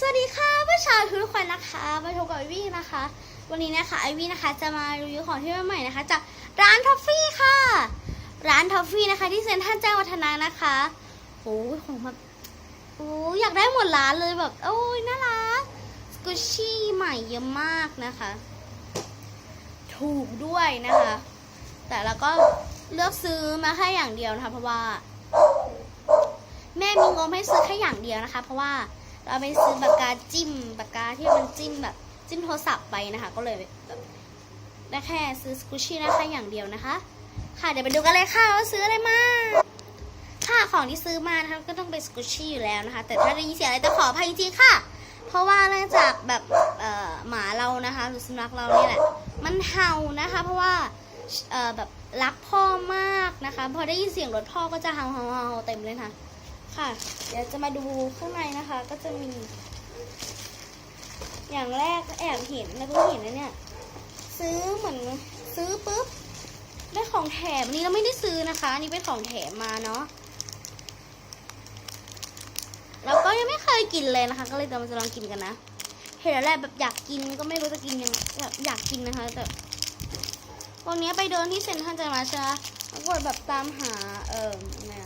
สวัสดีค่ะผู้ชายทุกคนนะคะมาพบกับไอวี่นะคะ วันนี้นะคะไอวี่นะคะจะมารีวิวของที่ใหม่ๆนะคะ จากร้านทอฟฟี่ค่ะ ร้านทอฟฟี่นะคะ ที่เซ็นทรัลแจ้งวัฒนะนะคะโอ้ยของแบบโอ้ยอยากได้หมดร้านเลยแบบโอ้ยน่ารักสกูชี่ใหม่เยอะมากนะคะ ถูกด้วยนะคะ แต่เราก็เลือกซื้อมาแค่อย่างเดียวนะคะ เพราะว่า แม่มีงบให้ซื้อแค่อย่างเดียวนะคะ เพราะว่า เราไปซื้อปากกาจิ้มปากกาที่มันจิ้มแบบจิ้มโทรศัพท์ไปนะคะ ก็เลยแบบได้แค่ซื้อสกูชี่ได้แค่อย่างเดียวนะคะ ค่ะเดี๋ยวไปดูกันเลยค่ะว่าซื้ออะไรมาค่ะของที่ซื้อมานะคะก็ต้องเป็นสกูชี่อยู่แล้วนะคะ แต่ถ้าได้ยินเสียงอะไรจะขออภัยจริงๆค่ะ เพราะว่าเนื่องจากแบบเอ่อหมาเรานะคะ หรือสุนัขเราเนี่ยแหละมันเห่านะคะ เพราะว่าเอ่อแบบรักพ่อมากนะคะ พอได้ยินเสียงรถพ่อก็จะเห่าเห่าเห่าเต็มเลยค่ะ ค่ะ เดี๋ยวจะมาดูข้างในนะคะ ก็จะมี อย่างแรกแอบเห็นแล้วก็เห็นนะเนี่ย ซื้อเหมือนซื้อปุ๊บได้ของแถมอันนี้เราไม่ได้ซื้อนะคะอันนี้เป็นของแถมมาเนาะแล้วก็ยังไม่เคยกินเลยนะคะ ก็เลยจะมาจะลองกินกันนะเห็นแล้วแหละแบบอยากกินก็ไม่รู้จะกินยังแบบอยากกินนะคะ แต่วันนี้ไปเดินที่เซ็นทรัลใจมาใช่ไหมแล้วก็แบบตามหาเอออะไรอะ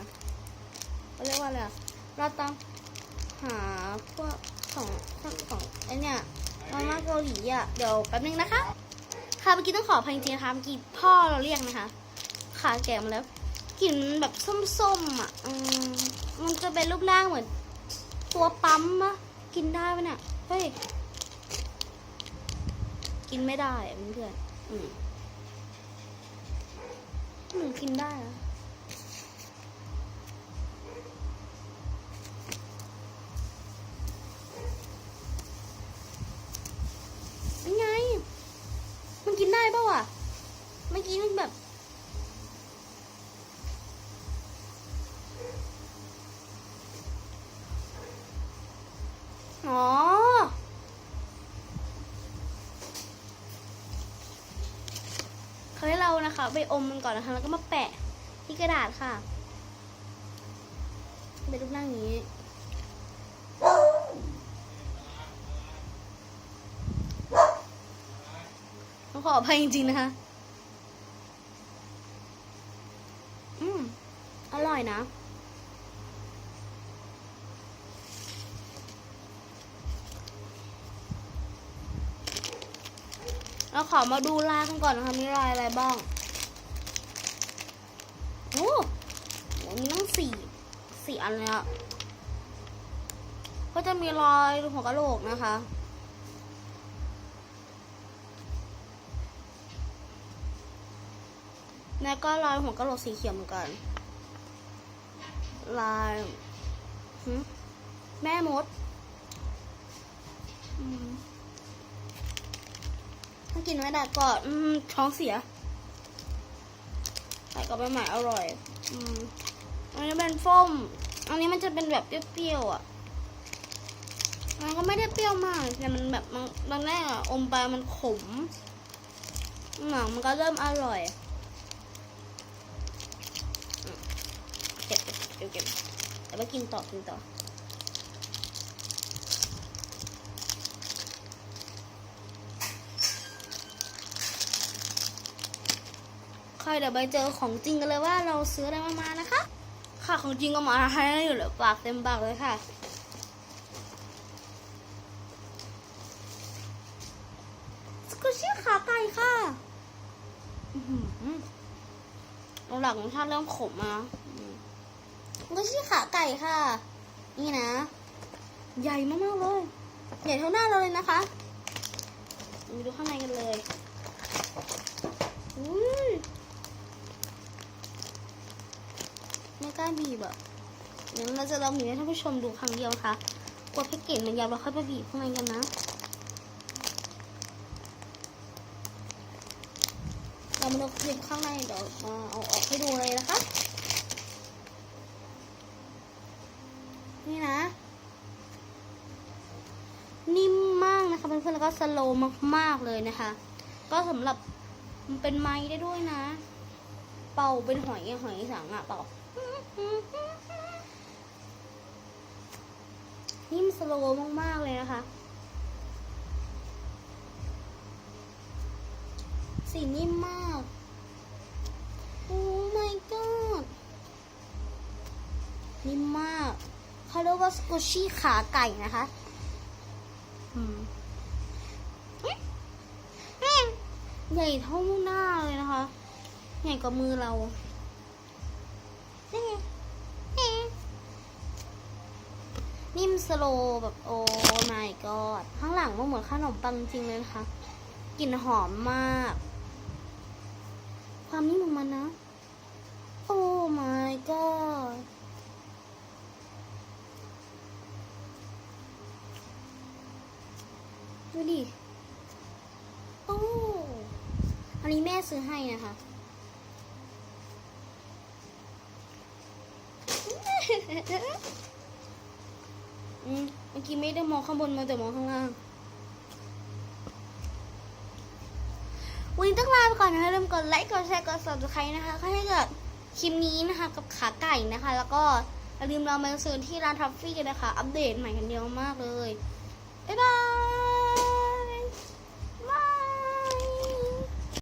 เรียกว่าอะไรอะเราตามหาพวกของของของไอเนี่ยมาม่าเกาหลีอะเดี๋ยวแป๊บนึงนะคะ ค่ะเมื่อกี้ต้องขออภัยจริงๆนะคะเมื่อกี้พ่อเราเรียกนะคะขาแก่มาแล้วกลิ่นแบบส้มๆอะมันจะเป็นรูปร่างเหมือน ตัวปั๊มปะกินได้ปะเนี่ยเฮ้ยกินไม่ได้เพื่อนอืมหนูกินได้อะ กี้มันแบบ อ๋อ เขาให้เรานะคะ ไปอมมันก่อนนะคะ แล้วก็มาแปะที่กระดาษค่ะ เป็นรูปร่างงนี้ต้องขออภัยจริงๆนะคะ อืม อร่อย นะ เราขอมาดูลายกันก่อนนะคะมีลายอะไรบ้าง โอ้โหมีตั้งสี่สี่อันเลยอะก็จะมีรอยหัวกะโหลกนะคะแล้วก็ลายหัวกะโหลกสีเขียวเหมือนกัน ลายแม่มดถ้ากินไม่ได้ก็ท้องเสียใส่กับใบหม่อร่อย อืมอันนี้เป็นส้มอันนี้มันจะเป็นแบบเปรี้ยวๆอะ มันก็ไม่ได้เปรี้ยวมาก แต่มันแบบตอนแรกอะอมไปมันขมหนังมันก็เริ่มอร่อย เก็บเก็บเก็บแล้วไปกินต่อกินต่อค่อยเดี๋ยวไปเจอของจริงกันเลยว่าเราซื้ออะไรมามานะคะ ค่ะของจริงก็มาให้อยู่เลยปากเต็มปากเลยค่ะสกูชี่ขาไก่ค่ะอือหือหลังรสชาติเริ่มขมมา อืมสกูชี่ขาไก่ค่ะ นี่นะ ใหญ่มากๆเลย ใหญ่เท่าหน้าเราเลยนะคะมาดูข้างในกันเลยอุ้ยไม่กล้าบีบอะเดี๋ยวเราจะลองบีบให้ท่านผู้ชมดูครั้งเดียวนะคะกลัวแพ็กเกจมันยาวเราค่อยไปบีบข้างในกันนะเรามาดูคลิปข้างในเดี๋ยวมาเอาออกให้ดูเลยนะคะ นี่นะ นิ่มมากนะคะเพื่อนๆแล้วก็สโลว์มากๆเลยนะคะ ก็สำหรับมันเป็นไม้ได้ด้วยนะ เป่าเป็นหอยหอยสังอะเป่านิ่มสโลว์มากๆเลยนะคะ สีนิ่มมาก โอ้ my god นิ่มมาก เขาเรียกว่าสกูชี่ขาไก่นะคะอืมใหญ่เท่าหน้าเลยนะคะ ใหญ่กว่ามือเรานี่ไงนี่ไงนิ่มสโลว์แบบโอ้ my god ข้างหลังมันเหมือนขนมปังจริงเลยนะคะกลิ่นหอมมาก ความนิ่มของมันนะ โอ้ my god ดูดิโอ้อันนี้แม่ซื้อให้นะคะอืมเมื่อกี้ไม่ได้มองข้างบนมาแต่มองข้างล่าง วันนี้ต้องลาไปก่อนนะคะอย่าลืมกดไลค์ กดแชร์ กด subscribe นะคะถ้าเกิดคลิปนี้นะคะ กับขาไก่นะคะ แล้วก็อย่าลืมเรามาซื้อที่ร้านทัฟฟี่กันนะคะ อัปเดตใหม่กันเยอะมากเลย บ๊ายบาย